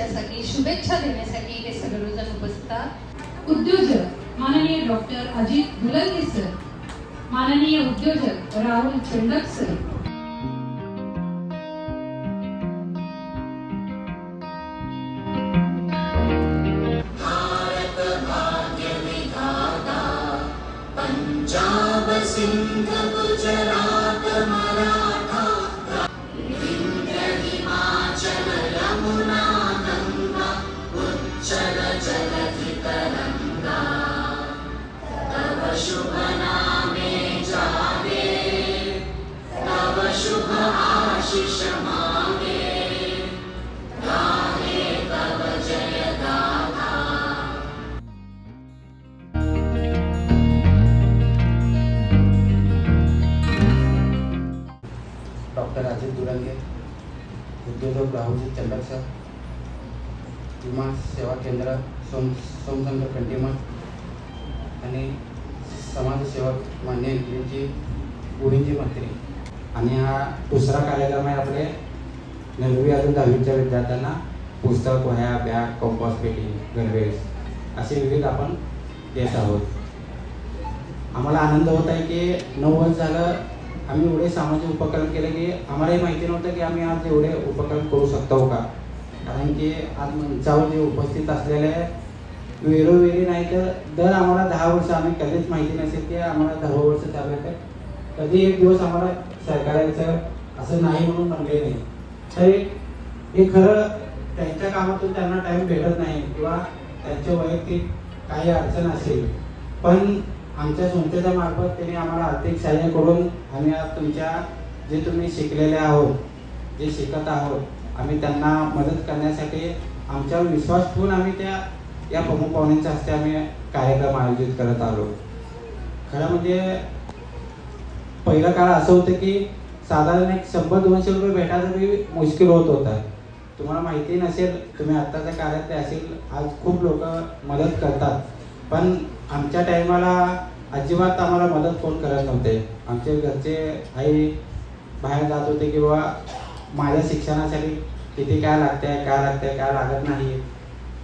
वर्षासाठी शुभेच्छा देण्यासाठी हे सगळेजण उपस्थित उद्योजक माननीय डॉक्टर अजित गुलंगे सर. माननीय उद्योजक राहुल चंडक सर. डॉक्टर अजित दुरांगे उद्योजक राहुलजी चंडक सर विमा सेवा केंद्र सोम सोमशंकर कंटीमठ आणि समाजसेवक मान्य इंद्रियजी गोविंदजी मंत्री. आणि हा दुसरा कार्यक्रम आहे आपले. नववी अजून दहावीच्या विद्यार्थ्यांना पुस्तक वह्या बॅग कंपॉस पेटी गणवेश असे विविध आपण देत आहोत. आम्हाला आनंद होत आहे की नऊ वर्ष झालं आम्ही एवढे सामाजिक उपक्रम केले की आम्हालाही माहिती नव्हतं की आम्ही आज एवढे उपक्रम करू शकतो का? कारण की आज मंचावर जे उपस्थित असलेले वेरोवेरी नाही तर दर आम्हाला दहा वर्ष आम्ही कधीच माहिती नसेल की आम्हाला दहा वर्ष चालू आहे तर कधी एक दिवस आम्हाला सरकारांचं असं नाही म्हणून म्हणले नाही. तर हे खरं त्यांच्या कामातून त्यांना टाइम भेटत नाही किंवा त्यांच्या वैयक्तिक काही अडचण असेल. पण आमच्या संस्थेच्या मार्फत त्यांनी आम्हाला आर्थिक सहाय्य करून आम्ही आज तुमच्या जे तुम्ही शिकलेले आहोत जे शिकत आहोत आम्ही त्यांना मदत करण्यासाठी आमच्यावर विश्वास ठेवून आम्ही त्या या प्रमुख पाहुण्यांच्या हस्ते आम्ही कार्यक्रम आयोजित करत आलो. खरं म्हणजे पहिलं काळ असं होतं की साधारण एक शंभर दोनशे रुपये भेटायचं बी मुश्किल होत होतं. तुम्हाला माहिती नसेल तुम्ही आत्ताच्या काळातले असेल आज खूप लोक मदत करतात. पण आमच्या टायमाला अजिबात आम्हाला मदत कोण करत नव्हते. आमचे घरचे आई बाहेर जात होते किंवा माझ्या शिक्षणासाठी किती काय लागते काय लागते काय लागत नाही.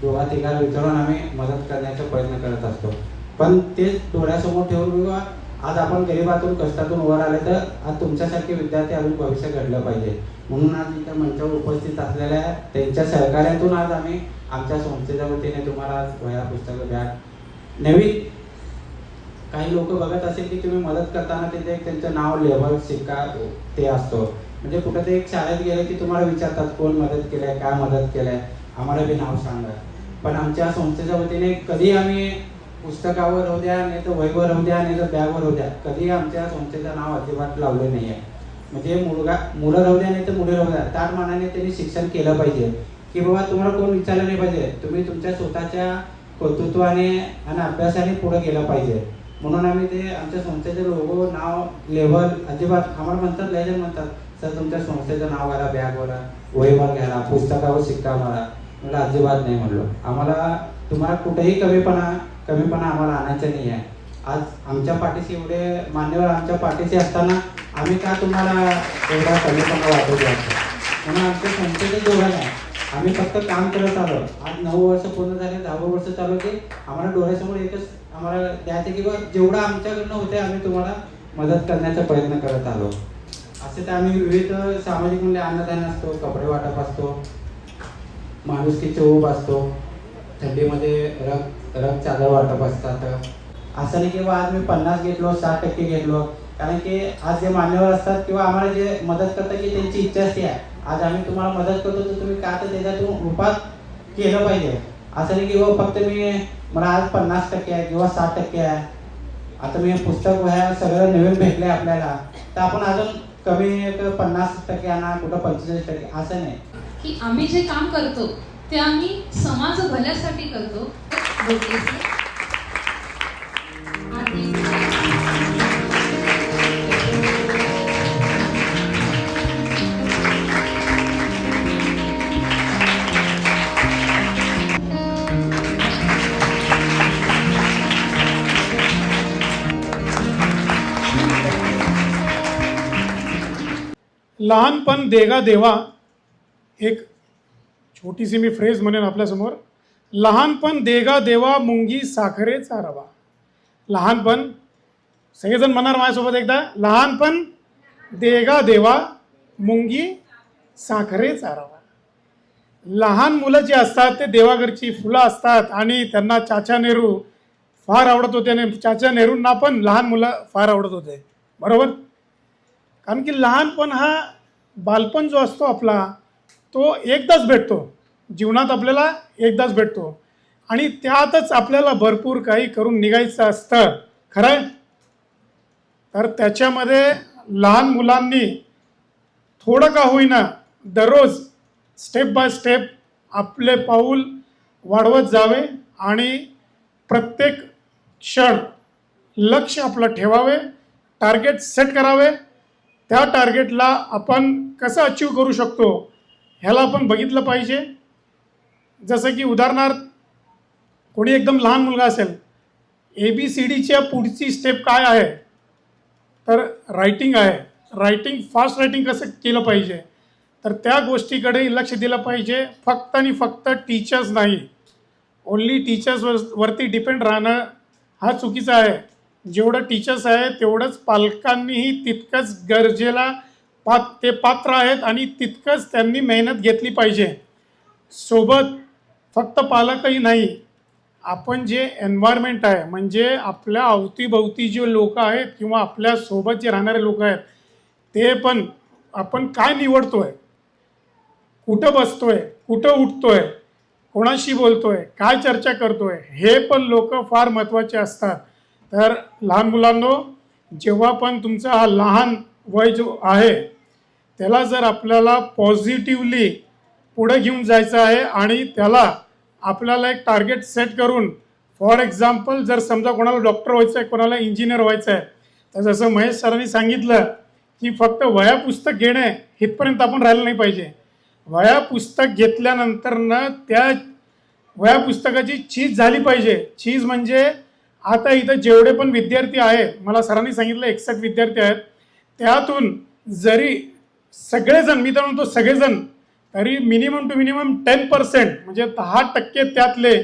दोघा तिघा विचारून आम्ही मदत करण्याचा प्रयत्न करत असतो. पण तेच डोळ्यासमोर ठेवून किंवा आज आपण गरिबातून कष्टातून वर आले तर आज तुमच्यासारखे विद्यार्थी अजून भविष्य घडलं पाहिजे. म्हणून आज इथं मंचावर उपस्थित असलेल्या त्यांच्या सहकार्यातून आज आम्ही आमच्या संस्थेच्या वतीने तुम्हाला आज वह्या पुस्तकं बॅग नवीन काही लोक बघत असेल की तुम्ही मदत करताना तिथे एक त्यांचं नाव लेबल शिक्का ते असतो. म्हणजे कुठं ते एक शाळेत गेले की तुम्हाला विचारतात कोण मदत केलंय? काय मदत केलंय? आम्हाला बी नाव सांगा. पण आमच्या संस्थेच्या वतीने कधी आम्ही पुस्तकावर राहू द्या नाही तर वहीवर राहू द्या नाही तर बॅगवर राहू द्या. कधी आमच्या संस्थेचं नाव अजिबात लावलं नाही आहे म्हणजे मुलगा मुलं राहू द्या नाही तर मुले राहू द्या. त्याच मानाने त्यांनी शिक्षण केलं पाहिजे. की बाबा तुम्हाला कोण विचारलं नाही पाहिजे? तुम्ही तुमच्या स्वतःच्या कर्तृत्वाने आणि अभ्यासाने पुढे गेलं पाहिजे. म्हणून आम्ही ते आमच्या संस्थेचे लोगो नाव लेवल अजिबात आम्हाला म्हणतात लेजन म्हणतात सर तुमच्या संस्थेचं नाव घाला बॅगवर वहीवर घ्यायला पुस्तकावर शिक्का मारा. म्हणलं अजिबात नाही. म्हणलो. आम्हाला तुम्हाला कुठेही कमीपणा कमीपणा आम्हाला आणायचं नाही आहे. आज आमच्या पाठीशी एवढे मान्यवर आमच्या पाठीशी असताना आम्ही का तुम्हाला एवढा कमीपणा वाटू द्यायचा म्हणून आमचं संचलन दोघं नाही आम्ही फक्त काम करत आलो. आज नऊ वर्ष पूर्ण झाले दहावं वर्ष चालू की आम्हाला डोळ्यासमोर एकच आम्हाला द्यायचं की बा जेवढं आमच्याकडनं होते आम्ही तुम्हाला मदत करण्याचा प्रयत्न करत आलो. असे तर आम्ही विविध सामाजिक मूल्य अन्नदान असतो कपडे वाटप असतो माणुसकीचे ऊब असतो. थंडीमध्ये रग रग चादर वाटप असतात असं नाही की बा आज मी पन्नास घेतलो साठ टक्के घेतलो. कारण की आज जे मान्यवर असतात किंवा आम्हाला जे मदत करतात की त्यांची इच्छा असते आहे आज आम्ही तुम्हाला मदत करतो तर तुम्ही का तर त्याच्यातून रूपात केलं पाहिजे. असं नाही की बा फक्त मी मला आज पन्नास टक्के आहे किंवा साठ टक्के आहे. आता मी पुस्तक वह्या सगळं नवीन भेटले आपल्याला. तर आपण अजून कमी एक पन्नास टक्के आणा कुठं पंचेचाळीस टक्के असं नाही. की आम्ही जे काम करतो ते आम्ही समाज भल्यासाठी करतो. लहानपण देगा देवा एक छोटीशी मी फ्रेज म्हणेन आपल्यासमोर. लहानपण देगा देवा मुंगी साखरे चारवा लहानपण सगळेजण म्हणणार माझ्यासोबत एकदा लहानपण देगा देवा मुंगी साखरे चारावा लहान मुलं जी असतात ते देवाघरची फुलं असतात आणि त्यांना चाचा नेहरू फार आवडत होते आणि चाचा नेहरूंना पण लहान मुलं फार आवडत होते. बरोबर? कारण की लहानपण हा बालपण जो असतो आपला तो एकदाच भेटतो. जीवनात आपल्याला एकदाच भेटतो. आणि त्यातच आपल्याला भरपूर काही करून निघायचं असतं. खरं आहे? तर त्याच्यामध्ये लहान मुलांनी थोडं का होईना दररोज स्टेप बाय स्टेप आपले पाऊल वाढवत जावे आणि प्रत्येक क्षण लक्ष आपलं ठेवावे टार्गेट सेट करावे. त्या टार्गेटला आपण कसं अचीव करू शकतो? ह्याला आपण बघितलं पाहिजे. जसं की उदाहरणार्थ कोणी एकदम लहान मुलगा असेल ए बी सी डीच्या पुढची स्टेप काय आहे? तर रायटिंग आहे. रायटिंग फास्ट रायटिंग कसं केलं पाहिजे? तर त्या गोष्टीकडे लक्ष दिलं पाहिजे. फक्त आणि फक्त टीचर्स नाही. ओन्ली टीचर्सवर वरती डिपेंड राहणं हा चुकीचा आहे. जेवढं टीचर्स आहे तेवढंच पालकांनीही तितकंच गरजेला पात ते पात्र आहेत आणि तितकंच त्यांनी मेहनत घेतली पाहिजे. सोबत फक्त पालकही नाही आपण जे एन्व्हायरमेंट आहे म्हणजे आपल्या अवतीभवती जे लोक आहेत किंवा आपल्यासोबत जे राहणारे लोक आहेत ते पण आपण काय निवडतोय? कुठं बसतोय? कुठं उठतोय? कोणाशी बोलतोय? काय चर्चा करतोय? हे पण लोक फार महत्त्वाचे असतात. तर लहान मुलांनो जेव्हा पण तुमचा हा लहान वय जो आहे त्याला जर आपल्याला पॉझिटिव्हली पुढे घेऊन जायचं आहे आणि त्याला आपल्याला एक टार्गेट सेट करून फॉर एक्झाम्पल जर समजा कोणाला डॉक्टर व्हायचं आहे कोणाला इंजिनियर व्हायचं आहे तर जसं महेश सरांनी सांगितलं की फक्त वया पुस्तक घेणे इथपर्यंत आपण राहिलं नाही पाहिजे. वया पुस्तक घेतल्यानंतरनं त्या वया पुस्तकाची चीज झाली पाहिजे. चीज म्हणजे आता इथं जेवढे पण विद्यार्थी आहे मला सरांनी सांगितलं एकसठ विद्यार्थी आहेत त्यातून जरी सगळेजण मी तर म्हणतो सगळेजण तरी minimum two minimum ten percent म्हणजे दहा टक्के त्यातले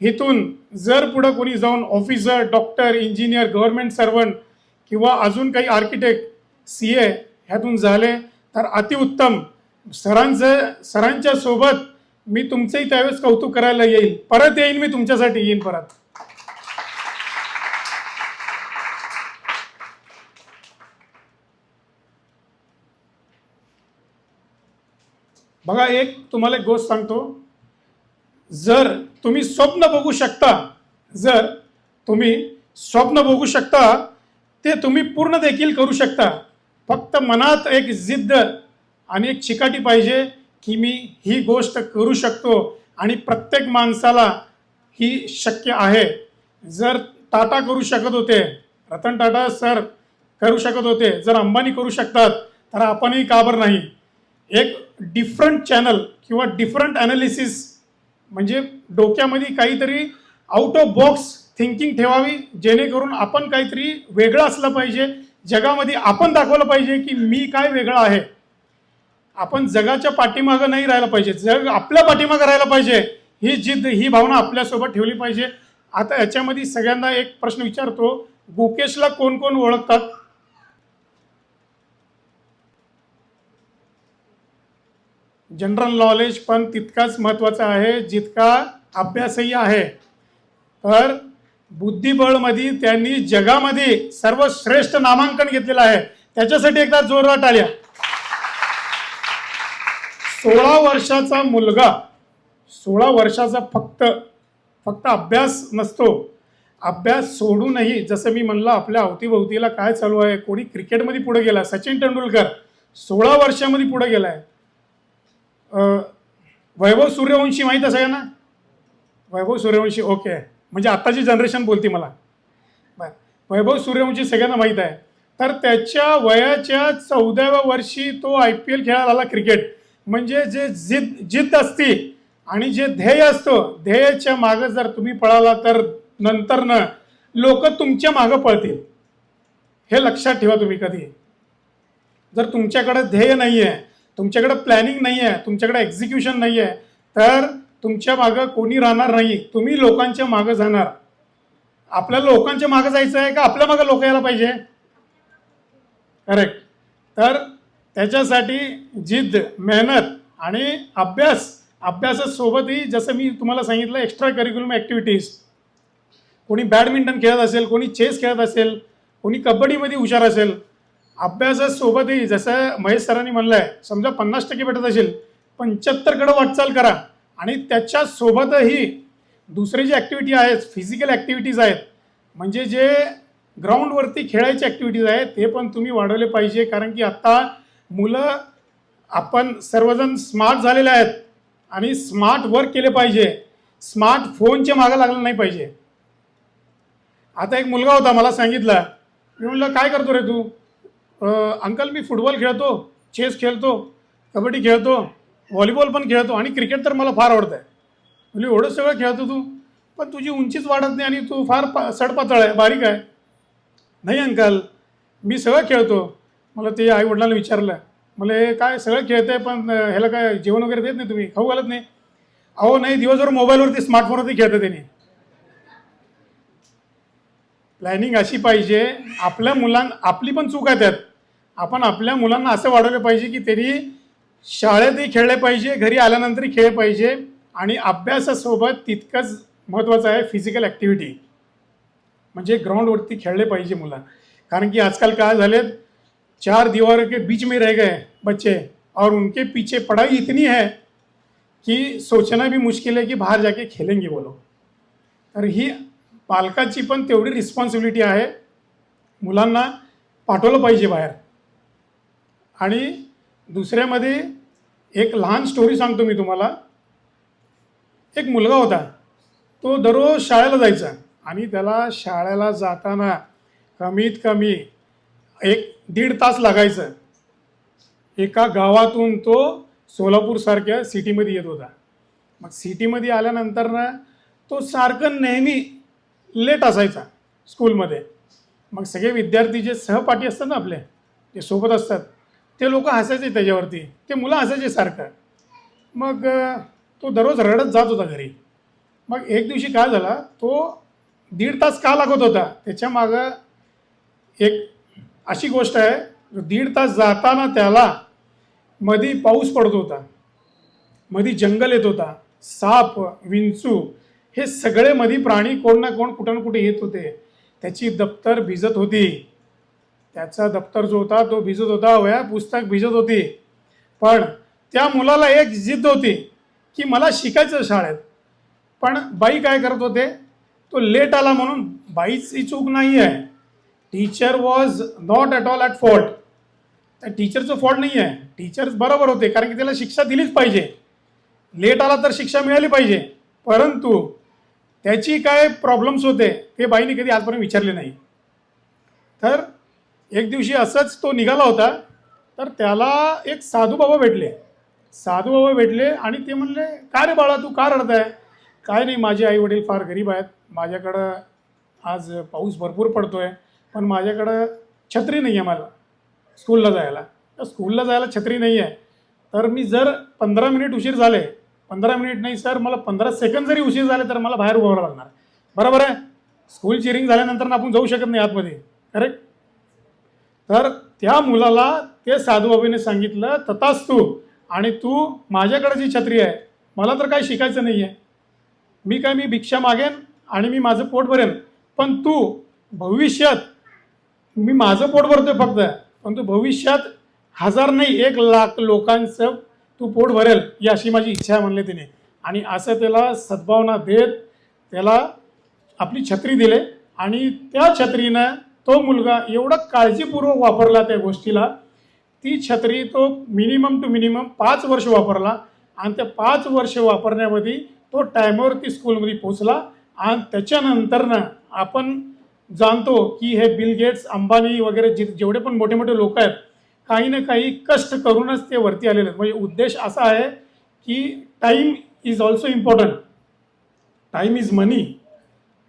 हेतून जर पुढं कोणी जाऊन officer doctor engineer government servant किंवा अजून काही आर्किटेक्ट सी ए ह्यातून झाले तर अतिउत्तम. सरांचं सरांच्या सोबत मी तुमचंही त्यावेळेस कौतुक करायला येईल. परत येईन मी तुमच्यासाठी येईन परत. बघा एक तुम्हाला एक गोष्ट सांगतो. जर तुम्ही स्वप्न बघू शकता जर तुम्ही स्वप्न बघू शकता ते तुम्ही पूर्ण देखील करू शकता. फक्त मनात एक जिद्द आणि एक चिकाटी पाहिजे की मी ही गोष्ट करू शकतो आणि प्रत्येक माणसाला ही शक्य आहे. जर टाटा करू शकत होते रतन टाटा सर करू शकत होते जर अंबानी करू शकतात तर आपणही का बरं नाही? एक डिफरंट चॅनल किंवा डिफरंट ॲनालिसिस म्हणजे डोक्यामध्ये काहीतरी आउट ऑफ बॉक्स थिंकिंग ठेवावी जेणेकरून आपण काहीतरी वेगळं असलं पाहिजे. जगामध्ये आपण दाखवलं पाहिजे की मी काय वेगळं आहे. आपण जगाच्या पाठीमागं नाही राहिलं पाहिजे. जग आपल्या पाठीमागं राहिलं पाहिजे. ही जिद्द ही भावना आपल्यासोबत ठेवली पाहिजे. आता याच्यामध्ये सगळ्यांना एक प्रश्न विचारतो गुकेशला कोण कोण ओळखतात? जनरल नॉलेज पण तितकाच महत्त्वाचा आहे जितका अभ्यासही आहे. तर बुद्धिबळमध्ये त्यांनी जगामध्ये सर्वश्रेष्ठ नामांकन घेतलेलं आहे. त्याच्यासाठी एकदा जोरदार टाळ्या. सोळा वर्षाचा मुलगा सोळा वर्षाचा फक्त फक्त अभ्यास नसतो. अभ्यास सोडूनही जसं मी म्हणलं आपल्या अवतीभोवतीला काय चालू आहे कोणी क्रिकेटमध्ये पुढे गेला सचिन तेंडुलकर सोळा वर्षामध्ये पुढे गेला आहे वैभव सूर्यवंशी माहीत आहे सगळ्यांना? वैभव सूर्यवंशी ओके. म्हणजे आत्ताची जनरेशन बोलती मला. बरं. वैभव सूर्यवंशी सगळ्यांना माहीत आहे. तर त्याच्या वयाच्या चौदाव्या वर्षी तो आय पी एल खेळायला आला क्रिकेट म्हणजे जे जिद जिद्द असती आणि जे ध्येय असतो ध्येयाच्या मागं जर तुम्ही पळाला तर नंतरनं लोक तुमच्या मागं पळतील. हे लक्षात ठेवा तुम्ही कधी. जर तुमच्याकडे ध्येय नाही आहे तुमच्याकडे प्लॅनिंग नाही आहे तुमच्याकडे एक्झिक्युशन नाही आहे तर तुमच्या मागं कोणी राहणार नाही. तुम्ही लोकांच्या मागं जाणार. आपल्याला लोकांच्या मागं जायचं आहे का आपल्या मागं लोक यायला पाहिजे? करेक्ट तर त्याच्यासाठी जिद्द मेहनत आणि अभ्यास अभ्यासासोबतही जसं मी तुम्हाला सांगितलं एक्स्ट्रा करिक्युलम ॲक्टिव्हिटीज कोणी बॅडमिंटन खेळत असेल कोणी चेस खेळत असेल कोणी कबड्डीमध्ये हुशार असेल अभ्यासासोबतही जसं महेश सरांनी म्हणलं आहे समजा पन्नास टक्के भेटत असेल पंच्याहत्तरकडं वाटचाल करा. आणि त्याच्यासोबतही दुसरे जे ॲक्टिव्हिटी आहेत फिजिकल ॲक्टिव्हिटीज आहेत म्हणजे जे ग्राउंडवरती खेळायचे ॲक्टिव्हिटीज आहेत ते पण तुम्ही वाढवले पाहिजे. कारण की आत्ता मुलं आपण सर्वजण स्मार्ट झालेले आहेत आणि स्मार्ट वर्क केले पाहिजे. स्मार्ट फोनच्या मागं लागलं नाही पाहिजे. आता एक मुलगा होता मला सांगितलं मी म्हणलं काय करतो रे तू? अंकल मी फुटबॉल खेळतो चेस खेळतो कबड्डी खेळतो व्हॉलीबॉल पण खेळतो आणि क्रिकेट तर मला फार आवडतं आहे म्हणजे एवढं सगळं खेळतो तू पण तुझी उंचीच वाढत नाही आणि तू फार पा सडपातळ आहे बारीक आहे. नाही अंकल मी सगळं खेळतो. मला ते आई वडिलांना विचारलं मला हे काय सगळं खेळतं आहे पण ह्याला काय जेवण वगैरे देत नाही तुम्ही? खाऊ घालत नाही? अहो नाही दिवसभर मोबाईलवरती स्मार्टफोनवरती खेळतं त्यांनी. प्लॅनिंग अशी पाहिजे आपल्या मुलां आपली पण चूक आहे त्यात. आपण आपल्या मुलांना असं वाढवलं पाहिजे की त्यांनी शाळेतही खेळले पाहिजे घरी आल्यानंतरही खेळ पाहिजे आणि अभ्यासासोबत तितकंच महत्त्वाचं आहे फिजिकल ॲक्टिव्हिटी म्हणजे ग्राउंडवरती खेळले पाहिजे मुलं. कारण की आजकाल काय झालेत चार दीवारों के बीच में रह गए बच्चे और उनके पीछे पढ़ाई इतनी है कि सोचना भी मुश्किल है कि बाहर जाके खेलेंगे वो लोग. तर ही पालकाची पण तेवढी रिस्पॉन्सिबिलिटी आहे. मुलांना पाठवलं पाहिजे बाहेर. आणि दुसऱ्यामध्ये एक लहान स्टोरी सांगतो मी तुम्हाला. एक मुलगा होता तो दररोज शाळेला जायचा आणि त्याला शाळेला जाताना कमीत कमी एक दीड तास लागायचं. एका गावातून तो सोलापूरसारख्या सिटीमध्ये येत होता. मग सिटीमध्ये आल्यानंतर ना तो सारखं नेहमी लेट असायचा स्कूलमध्ये मग सगळे विद्यार्थी जे सहपाठी असतात ना आपले जे सोबत असतात. ते लोक हसायचे त्याच्यावरती. ते मुलं हसायचे सारखं. मग तो दररोज रडत जात होता घरी. मग एक दिवशी काय झाला तो दीड तास का लागत होता? त्याच्या मागं एक अशी गोष्ट आहे दीड तास जाताना त्याला मधी पाऊस पडत होता. मधी जंगल येत होता. साप विंचू हे सगळे मधी प्राणी कोण ना कोण कुठं ना कुठे येत होते. त्याची दप्तर भिजत होती. त्याचा दप्तर जो होता तो भिजत होता. वया पुस्तक भिजत होती. पण त्या मुलाला एक जिद्द होती की मला शिकायचं शाळेत. पण बाई काय करत होते? तो लेट आला म्हणून बाईची चूक नाही आहे teacher was not at all at fault त्या टीचरचं फॉल्ट नाही आहे टीचर्स बरोबर होते कारण की त्याला शिक्षा दिलीच पाहिजे. लेट आला तर शिक्षा मिळाली पाहिजे. परंतु त्याची काय प्रॉब्लेम्स होते ते बाईने कधी आजपर्यंत विचारले नाही. तर एक दिवशी असंच तो निघाला होता तर त्याला एक साधू बाबा भेटले. साधू बाबा भेटले आणि ते म्हणले काय रे बाळा तू का रडत आहे काय नाही माझे आई वडील फार गरीब आहेत. माझ्याकडं आज पाऊस भरपूर पडतो आहे पण माझ्याकडं छत्री नाही आहे मला स्कूलला जायला. तर स्कूलला जायला छत्री नाही आहे तर मी जर पंधरा मिनिट उशीर झाले पंधरा मिनिट नाही सर मला पंधरा सेकंद जरी उशीर झाले तर मला बाहेर उभारावं लागणार. बरोबर आहे. स्कूल चिरिंग झाल्यानंतर आपण जाऊ शकत नाही आतमध्ये. करेक्ट. तर त्या मुलाला ते साधूबाबीने सांगितलं तथाच तू आणि तू माझ्याकडे जी छत्री आहे मला तर काय शिकायचं नाही आहे मी काय मी भिक्षा मागेन आणि मी माझं पोट भरेन. पण तू भविष्यात मी माझं पोट भरतोय फक्त पण तू भविष्यात हजार नाही एक लाख लोकांचं तू पोट भरेल ही अशी माझी इच्छा आहे म्हणले तिने. आणि असं त्याला सद्भावना देत त्याला आपली छत्री दिले आणि त्या छत्रीनं तो मुलगा एवढं काळजीपूर्वक वापरला त्या गोष्टीला ती छत्री तो मिनिमम टू मिनिमम पाच वर्ष वापरला आणि त्या पाच वर्ष वापरण्यामध्ये तो टायमावरती स्कूलमध्ये पोचला आणि त्याच्यानंतरनं आपण जाणतो की हे बिल गेट्स अंबानी वगैरे जे जेवढे पण मोठे मोठे लोक आहेत काही ना काही कष्ट करूनच ते वरती आलेले आहेत. म्हणजे उद्देश असा आहे की time is also important time is money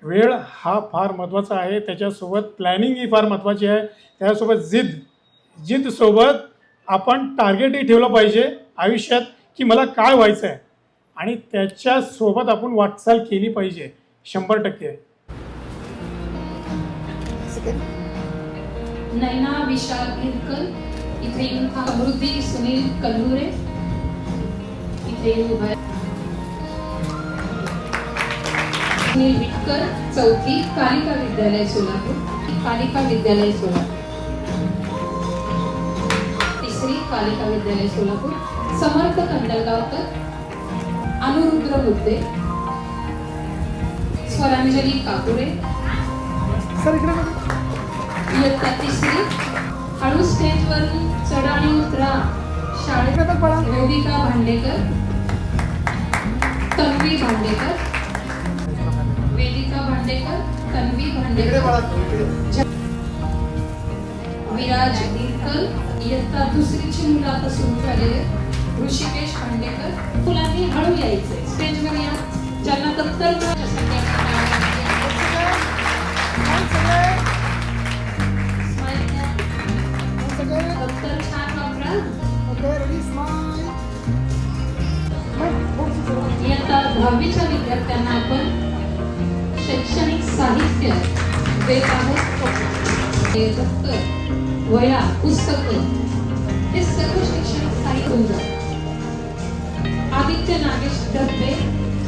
वेळ हा फार महत्त्वाचा आहे. त्याच्यासोबत प्लॅनिंग ही फार महत्त्वाची आहे. त्याच्यासोबत जिद. जिद्दसोबत आपण टार्गेटही ठेवलं पाहिजे आयुष्यात की मला काय व्हायचं आहे आणि त्याच्यासोबत आपण वाटचाल केली पाहिजे. शंभर टक्के. नैना विशाल गिरकर. इथे येऊन समृद्धी सुनील कल्लुरे. इथे येऊन सुनील विटकर चौथी कालिका विद्यालय सोलापूर कालिका विद्यालय सोलापूर. तिसरी कालिका विद्यालय सोलापूर समर्थ कंदलगावकर अनुरुद्र मुद्दे स्वरांजली काकुरे. इयत्ता तिसरी हळू स्टेजवरून चढ आणि उतरा शाळेत वेदिका भांडेकर तन्वी भांडेकर भांडेकर तन्वी भांडेकर. विराज गिरकर इयत्ता दुसरीची मुलं आता सुरू झालेले ऋषिकेश भांडेकर. मुलांनी हळू यायचंय. स्टेजवर या. ज्यांना इयत्ता दहावीच्या विद्यार्थ्यांना आपण शैक्षणिक साहित्य दप्तर वया, पुस्तकं, हे सर्व शैक्षणिक साहित्य. आदित्य नागेश डब्बे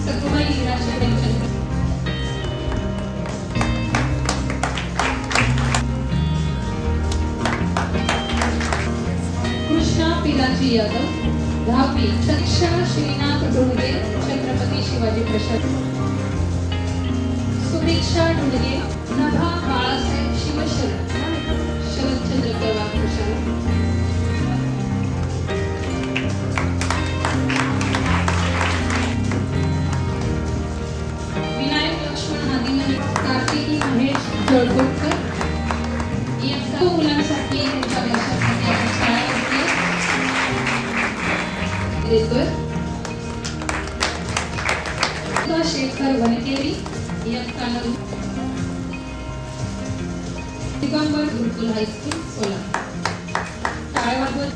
सकुबाई निराशा त्यांच्या कृष्णा पिलाजी यादव दहावी सक्षा श्रीनाथ डोंगे छत्रपती शिवाजी प्रसाद मुलांसाठी त्यांच्या देशासाठी आपण शाळा घेतली. देतोय सुधा शेखर वनकेरी इयत्ता नऊ दिगंबर गुरुकुल हायस्कूल सोलापूर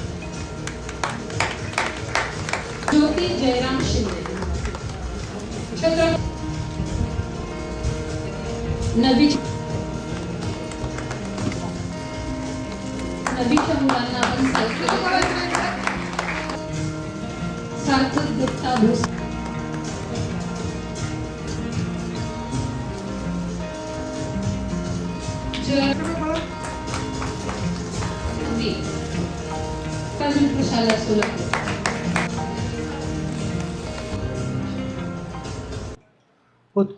ज्योती जयराम शिंदे छत्र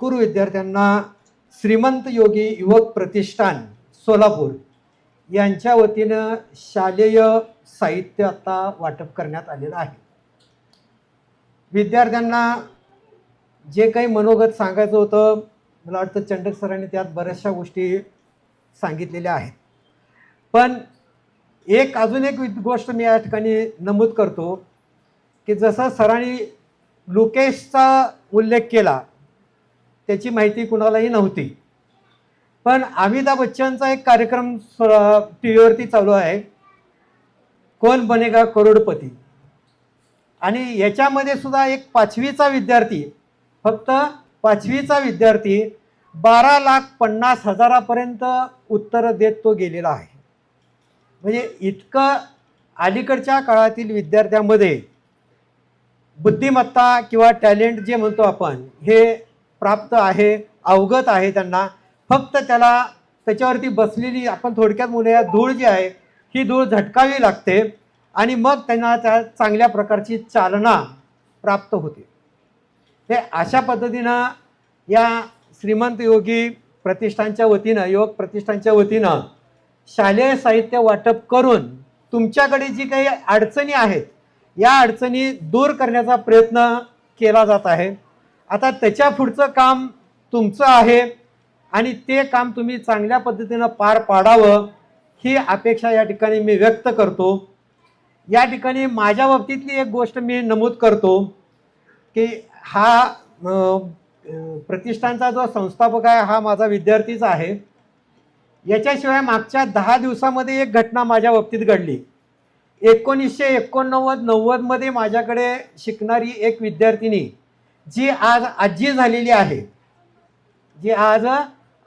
होतकूर विद्यार्थ्यांना श्रीमंत योगी युवक प्रतिष्ठान सोलापूर यांच्या वतीनं शालेय साहित्य आता वाटप करण्यात आलेलं आहे. विद्यार्थ्यांना जे काही मनोगत सांगायचं होतं मला वाटतं चंडक सरांनी त्यात बऱ्याचशा गोष्टी सांगितलेल्या आहेत. पण एक अजून एक गोष्ट मी या ठिकाणी नमूद करतो की जसं सरांनी लोकेशचा उल्लेख केला त्याची माहिती कुणालाही नव्हती. पण अमिताभ बच्चनचा एक कार्यक्रम टी व्हीवरती चालू आहे. कोण बनेगा करोडपती? आणि याच्यामध्ये सुद्धा एक पाचवीचा विद्यार्थी फक्त पाचवीचा विद्यार्थी बारा लाख पन्नास हजारापर्यंत उत्तरं देत तो गेलेला आहे. म्हणजे इतकं अलीकडच्या काळातील विद्यार्थ्यांमध्ये बुद्धिमत्ता किंवा टॅलेंट जे म्हणतो आपण हे प्राप्त आहे अवगत आहे त्यांना. फक्त त्याला त्याच्यावरती बसलेली आपण थोडक्यात म्हणूया धूळ जी आहे ही धूळ झटकावी लागते आणि मग त्यांना त्या चांगल्या प्रकारची चालना प्राप्त होते. हे अशा पद्धतीनं या श्रीमंत योगी प्रतिष्ठानच्या वतीनं योग प्रतिष्ठानच्या वतीनं शालेय साहित्य वाटप करून तुमच्याकडे जी काही अडचणी आहेत या अडचणी दूर करण्याचा प्रयत्न केला जात आहे. आता त्याच्या पुढचं काम तुमचं आहे आणि ते काम तुम्ही चांगल्या पद्धतीनं पार पाडावं ही अपेक्षा या ठिकाणी मी व्यक्त करतो. या ठिकाणी माझ्या बाबतीतली एक गोष्ट मी नमूद करतो की हा प्रतिष्ठानचा जो संस्थापक आहे हा माझा विद्यार्थीच आहे. याच्याशिवाय मागच्या दहा दिवसामध्ये एक घटना माझ्या बाबतीत घडली. एकोणीसशे एकोणनव्वद नव्वदमध्ये माझ्याकडे शिकणारी एक विद्यार्थिनी जी आज आजी झालेली आहे. जी आज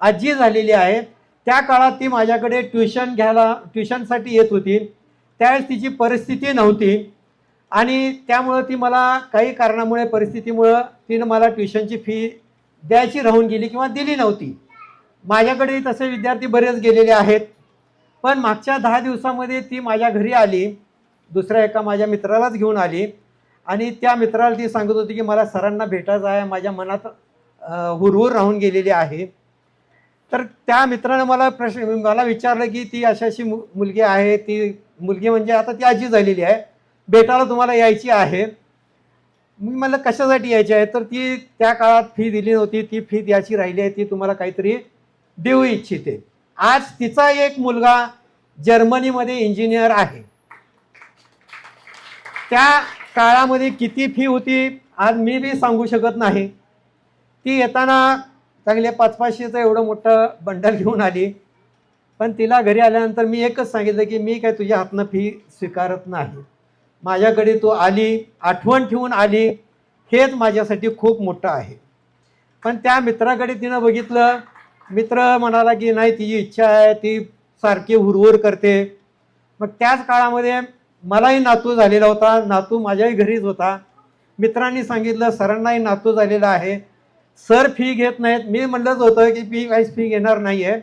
आजी झालेली आहे त्या काळात ती माझ्याकडे ट्युशन घ्यायला ट्युशनसाठी येत होती. त्यावेळेस तिची परिस्थिती नव्हती आणि त्यामुळं ती मला काही कारणामुळे परिस्थितीमुळं तिनं मला ट्युशनची फी द्यायची राहून गेली किंवा दिली नव्हती. माझ्याकडे तसे विद्यार्थी बरेच गेलेले आहेत. पण मागच्या दहा दिवसामध्ये ती माझ्या घरी आली. दुसऱ्या एका माझ्या मित्रालाच घेऊन आली. आणि त्या मित्राला ती सांगत होती की मला सरांना भेटायचं आहे माझ्या मनात हुरहुर राहून गेलेली आहे. तर त्या मित्रानं मला प्रश्न मला विचारलं की ती अशी अशी मु मुलगी आहे ती मुलगी म्हणजे आता ती आजी झालेली आहे भेटायला तुम्हाला यायची आहे. मी मला कशासाठी यायची आहे? तर ती त्या काळात फी दिली नव्हती ती फी द्यायची राहिली आहे ती तुम्हाला काहीतरी देऊ इच्छिते. आज तिचा एक मुलगा जर्मनीमध्ये इंजिनियर आहे. त्या काळामध्ये किती फी होती आज मी बी सांगू शकत नाही. ती येताना चांगले पाच पाचशेचं एवढं मोठं बंडल घेऊन आली. पण तिला घरी आल्यानंतर मी एकच सांगितलं की मी काय तुझ्या हातनं फी स्वीकारत नाही. माझ्याकडे तू आली आठवण ठेवून आली हेच माझ्यासाठी खूप मोठं आहे. पण त्या मित्राकडे तिनं बघितलं मित्र म्हणाला की नाही तिची इच्छा आहे ती सारखी हुरहुर करते. मग त्याच काळामध्ये मलाही नातू झालेला होता नातू माझ्याही घरीच होता. मित्रांनी सांगितलं सरांनाही नातू झालेला आहे. सर फी घेत नाहीत. मी म्हणलंच होतं की फी वाईज फी घेणार नाही आहे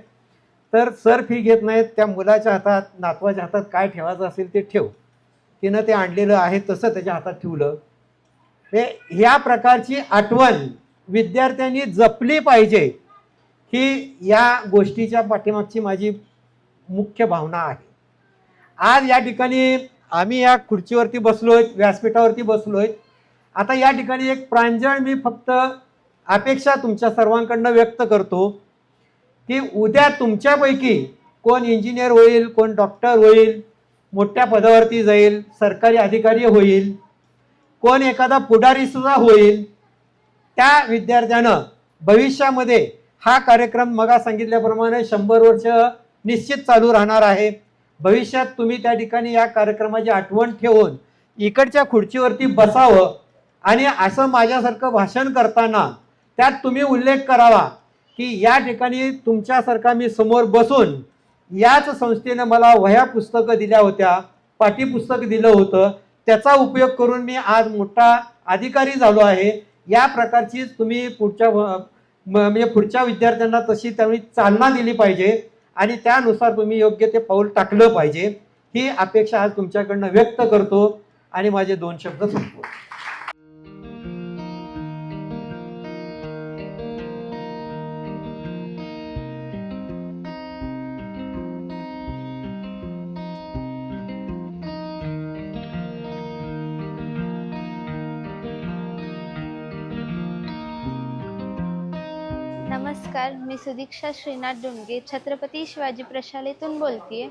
तर सर फी घेत नाहीत त्या मुलाच्या हातात नातवाच्या हातात काय ठेवायचं असेल ते ठेव. तिनं ते आणलेलं आहे तसं त्याच्या हातात ठेवलं. हे ह्या प्रकारची आठवण विद्यार्थ्यांनी जपली पाहिजे ही या गोष्टीच्या पाठीमागची माझी मुख्य भावना आहे. आज या ठिकाणी आम्ही या खुर्चीवरती बसलोय व्यासपीठावरती बसलोय. आता या ठिकाणी एक प्रांजळ मी फक्त अपेक्षा तुमच्या सर्वांकडनं व्यक्त करतो की उद्या तुमच्यापैकी कोण इंजिनियर होईल कोण डॉक्टर होईल मोठ्या पदावरती जाईल सरकारी अधिकारी होईल कोण एखादा पुढारी सुद्धा होईल त्या विद्यार्थ्यानं भविष्यामध्ये हा कार्यक्रम मगा सांगितल्याप्रमाणे शंभर वर्ष निश्चित चालू राहणार आहे. भविष्यात तुम्ही त्या ठिकाणी या कार्यक्रमाची आठवण ठेवून इकडच्या खुर्चीवरती बसावं आणि असं माझ्यासारखं भाषण करताना त्यात तुम्ही उल्लेख करावा की या ठिकाणी तुमच्यासारखा मी समोर बसून याच संस्थेनं मला वह्या पुस्तकं दिल्या होत्या पाठ्यपुस्तक दिलं होतं. त्याचा उपयोग करून मी आज मोठा अधिकारी झालो आहे. या प्रकारची तुम्ही पुढच्या म- म्हणजे पुढच्या विद्यार्थ्यांना तशी त्यावेळी चालना दिली पाहिजे. आणि त्यानुसार तुम्ही योग्य ते पाऊल टाकलं पाहिजे. ही अपेक्षा आज तुमच्याकडनं व्यक्त करतो आणि माझे दोन शब्द संपवतो. मी सुदीक्षा श्रीनाथ डोंगे छत्रपती शिवाजी प्रशालेतून बोलतेय.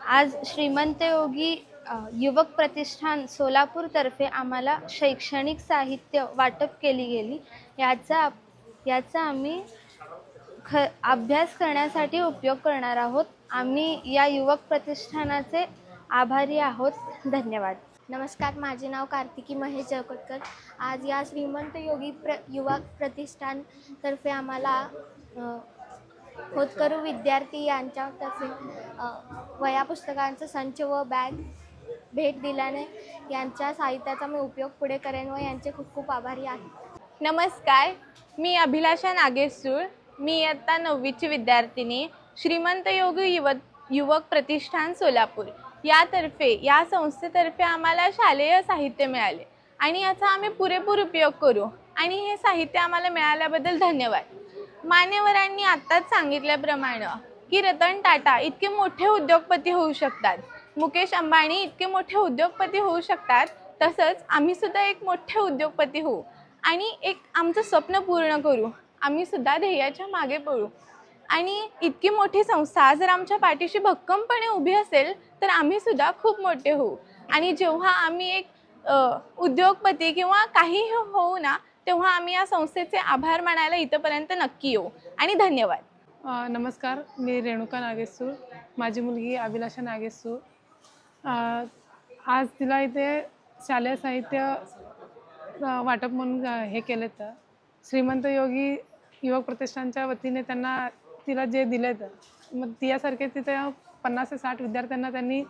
आज श्रीमंत योगी युवक प्रतिष्ठान सोलापूरतर्फे आम्हाला शैक्षणिक साहित्य वाटप केली गेली. याचा याचा आम्ही ख अभ्यास करण्यासाठी उपयोग करणार आहोत. आम्ही या युवक प्रतिष्ठानाचे आभारी आहोत. धन्यवाद. नमस्कार माझे नाव कार्तिकी महेश जळकोटकर. आज या श्रीमंत योगी प्र युवा प्रतिष्ठानतर्फे आम्हाला होतकरू विद्यार्थी यांच्यातर्फे वया वह्या पुस्तकांचं संच व बॅग भेट दिल्याने यांच्या साहित्याचा मी उपयोग पुढे करेन व यांचे खूप खूप आभारी आहे. नमस्कार मी अभिलाषा नागेसूळ मी इयत्ता नववीची विद्यार्थिनी. श्रीमंत योगी युवक युवक प्रतिष्ठान सोलापूर. यातर्फे या संस्थेतर्फे आम्हाला शालेय साहित्य मिळाले. आणि याचा आम्ही पुरेपूर उपयोग करू. आणि हे साहित्य आम्हाला मिळाल्याबद्दल धन्यवाद. मान्यवरांनी आत्ताच सांगितल्याप्रमाणे की रतन टाटा इतके मोठे उद्योगपती होऊ शकतात. मुकेश अंबानी इतके मोठे उद्योगपती होऊ शकतात. तसंच आम्हीसुद्धा एक मोठे उद्योगपती होऊ. आणि एक आमचं स्वप्न पूर्ण करू. आम्हीसुद्धा ध्येयाच्या मागे पळू. आणि इतकी मोठी संस्था जर आमच्या पाठीशी भक्कमपणे उभी असेल तर आम्ही सुद्धा खूप मोठे होऊ. आणि जेव्हा आम्ही एक उद्योगपती किंवा काही होऊ ना तेव्हा आम्ही या संस्थेचे आभार मानायला इथंपर्यंत नक्की येऊ. आणि धन्यवाद. नमस्कार. मी रेणुका नागेसूर माझी मुलगी अभिलाषा नागेसूर आज तिला इथे शालेय साहित्य वाटप म्हणून हे केलं तर. श्रीमंत योगी युवक प्रतिष्ठानच्या वतीने त्यांना तिला जे दिले तर. मग तियासारखे तिथे पन्नास ते साठ विद्यार्थ्यांना त्यांनी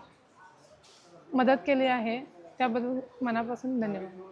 मदत केली आहे. त्याबद्दल मनापासून धन्यवाद.